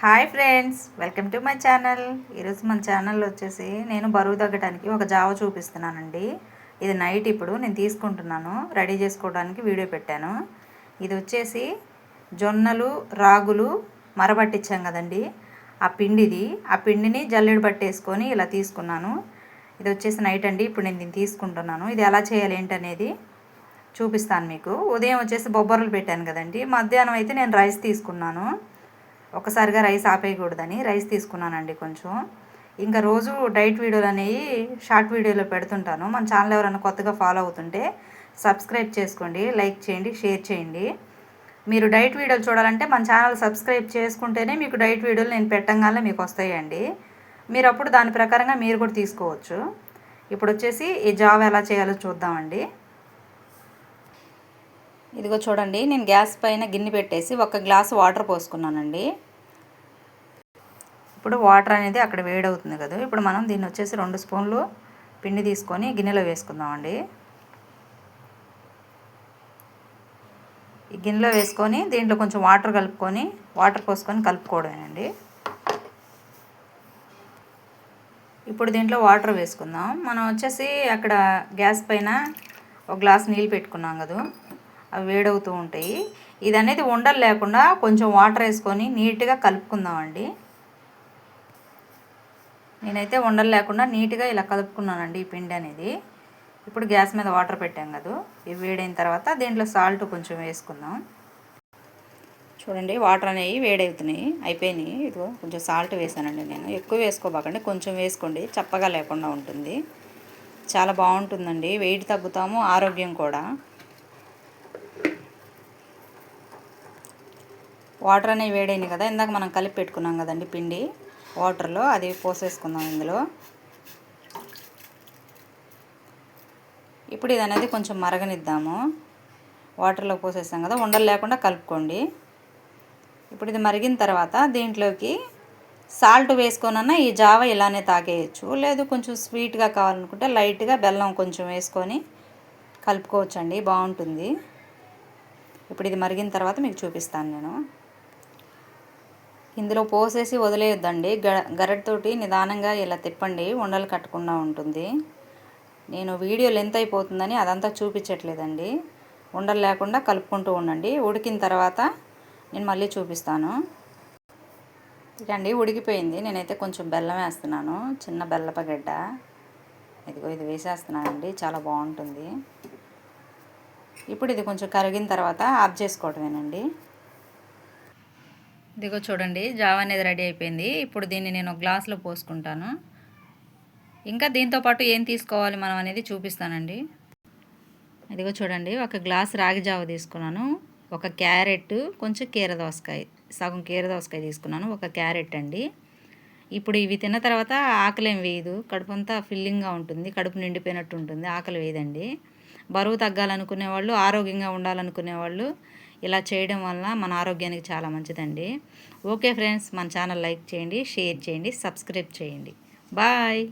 Hi friends welcome to my channel. ఈరోజు మన channel వచ్చేసి నేను బరువు తగ్గడానికి ఒక జావ చూపిస్తున్నానండి. ఇది నైట్ ఇప్పుడు నేను తీసుకుంటున్నాను రెడీ చేసుకోవడానికి వీడియో పెట్టాను. ఇది వచ్చేసి జొన్నలు రాగులు మరబట్టించాం కదండి. ఆ పిండిది ఆ పిండిని జల్లెడు పట్టేసుకొని ఇలా తీసుకున్నాను. ఇది వచ్చేసి నైట్ అండి ఇప్పుడు నేను దీన్ని తీసుకుంటున్నాను. ఇది ఎలా చేయాలి ఏంటనేది చూపిస్తాను మీకు. ఉదయం వచ్చేసి బొబ్బర్లు పెట్టాను కదండి. మధ్యాహ్నం అయితే నేను రైస్ తీసుకున్నాను. ఒకసారిగా రైస్ ఆపేయకూడదని రైస్ తీసుకున్నానండి కొంచెం. ఇంకా రోజు డైట్ వీడియోలు అనేవి షార్ట్ వీడియోలో పెడుతుంటాను. మన ఛానల్ ఎవరైనా కొత్తగా ఫాలో అవుతుంటే సబ్స్క్రైబ్ చేసుకోండి లైక్ చేయండి షేర్ చేయండి. మీరు డైట్ వీడియోలు చూడాలంటే మన ఛానల్ సబ్స్క్రైబ్ చేసుకుంటేనే మీకు డైట్ వీడియోలు నేను పెట్టంగానే మీకు వస్తాయండి. మీరు అప్పుడు దాని ప్రకారంగా మీరు కూడా తీసుకోవచ్చు. ఇప్పుడు వచ్చేసి ఈ జాబ్ ఎలా చేయాలో చూద్దామండి. ఇదిగో చూడండి నేను గ్యాస్ పైన గిన్నె పెట్టేసి ఒక గ్లాస్ వాటర్ పోసుకున్నానండి. ఇప్పుడు వాటర్ అనేది అక్కడ వేడవుతుంది కదా ఇప్పుడు మనం దీన్ని వచ్చేసి రెండు స్పూన్లు పిండి తీసుకొని గిన్నెలో వేసుకుందామండి. ఈ గిన్నెలో వేసుకొని దీంట్లో కొంచెం వాటర్ కలుపుకొని వాటర్ పోసుకొని కలుపుకోవడమేనండి. ఇప్పుడు దీంట్లో వాటర్ వేసుకుందాం. మనం వచ్చేసి అక్కడ గ్యాస్ పైన ఒక గ్లాస్ నీళ్ళు పెట్టుకున్నాం కదా అవి వేడవుతూ ఉంటాయి. ఇది అనేది ఉండలు లేకుండా కొంచెం వాటర్ వేసుకొని నీట్గా కలుపుకుందామండి. నేనైతే ఉండలు లేకుండా నీట్గా ఇలా కలుపుకున్నానండి ఈ పిండి అనేది. ఇప్పుడు గ్యాస్ మీద వాటర్ పెట్టాం కదా. ఇవి వేడైన తర్వాత దీంట్లో సాల్ట్ కొంచెం వేసుకుందాం. చూడండి వాటర్ అనేవి వేడవుతున్నాయి అయిపోయినాయి. ఇదిగో కొంచెం సాల్ట్ వేసానండి నేను. ఎక్కువ వేసుకోబాకండి కొంచెం వేసుకోండి చప్పగా లేకుండా ఉంటుంది. చాలా బాగుంటుందండి. వెయిట్ తగ్గుతాము ఆరోగ్యం కూడా. వాటర్ అనేవి వేడైంది కదా ఇందాక మనం కలిపి పెట్టుకున్నాం కదండి పిండి. వాటర్లో అది పోసేసుకుందాం ఇందులో. ఇప్పుడు ఇది అనేది కొంచెం మరగనిద్దాము. వాటర్లో పోసేస్తాం కదా ఉండలు లేకుండా కలుపుకోండి. ఇప్పుడు ఇది మరిగిన తర్వాత దీంట్లోకి సాల్ట్ వేసుకోనన్నా ఈ జావ ఇలానే తాగేయచ్చు. లేదు కొంచెం స్వీట్గా కావాలనుకుంటే లైట్గా బెల్లం కొంచెం వేసుకొని కలుపుకోవచ్చండి బాగుంటుంది. ఇప్పుడు ఇది మరిగిన తర్వాత మీకు చూపిస్తాను నేను. ఇందులో పోసేసి వదిలేయొద్దండి. గ గరటితోటి నిదానంగా ఇలా తిప్పండి. ఉండలు కట్టకుండా ఉంటుంది. నేను వీడియో లెంత్ అయిపోతుందని అదంతా చూపించట్లేదండి. ఉండలు లేకుండా కలుపుకుంటూ ఉండండి. ఉడికిన తర్వాత నేను మళ్ళీ చూపిస్తాను. ఇదండి ఉడికిపోయింది. నేనైతే కొంచెం బెల్లం వేస్తున్నాను. చిన్న బెల్లపగడ్డ. ఇదిగో ఇది వేసేస్తున్నానండి. చాలా బాగుంటుంది. ఇప్పుడు ఇది కొంచెం కరిగిన తర్వాత ఆఫ్ చేసుకోవటమేనండి. ఇదిగో చూడండి జావ అనేది రెడీ అయిపోయింది. ఇప్పుడు దీన్ని నేను గ్లాస్లో పోసుకుంటాను. ఇంకా దీంతో పాటు ఏం తీసుకోవాలి మనం అనేది చూపిస్తానండి. ఇదిగో చూడండి ఒక గ్లాస్ రాగి జావ తీసుకున్నాను. ఒక క్యారెట్ కొంచెం కీర దోసకాయ సగం కీర దోసకాయ తీసుకున్నాను. ఒక క్యారెట్ అండి. ఇప్పుడు ఇవి తిన్న తర్వాత ఆకలేం వేయదు. కడుపు అంతా ఫిల్లింగ్గా ఉంటుంది. కడుపు నిండిపోయినట్టు ఉంటుంది. ఆకలి వేయదండి. బరువు తగ్గాలనుకునే వాళ్ళు ఆరోగ్యంగా ఉండాలనుకునే వాళ్ళు ఇలా చేయడం వల్ల మన ఆరోగ్యానికి చాలా మంచిదండి. ఓకే ఫ్రెండ్స్ మన ఛానల్ లైక్ చేయండి షేర్ చేయండి సబ్స్క్రైబ్ చేయండి. బాయ్!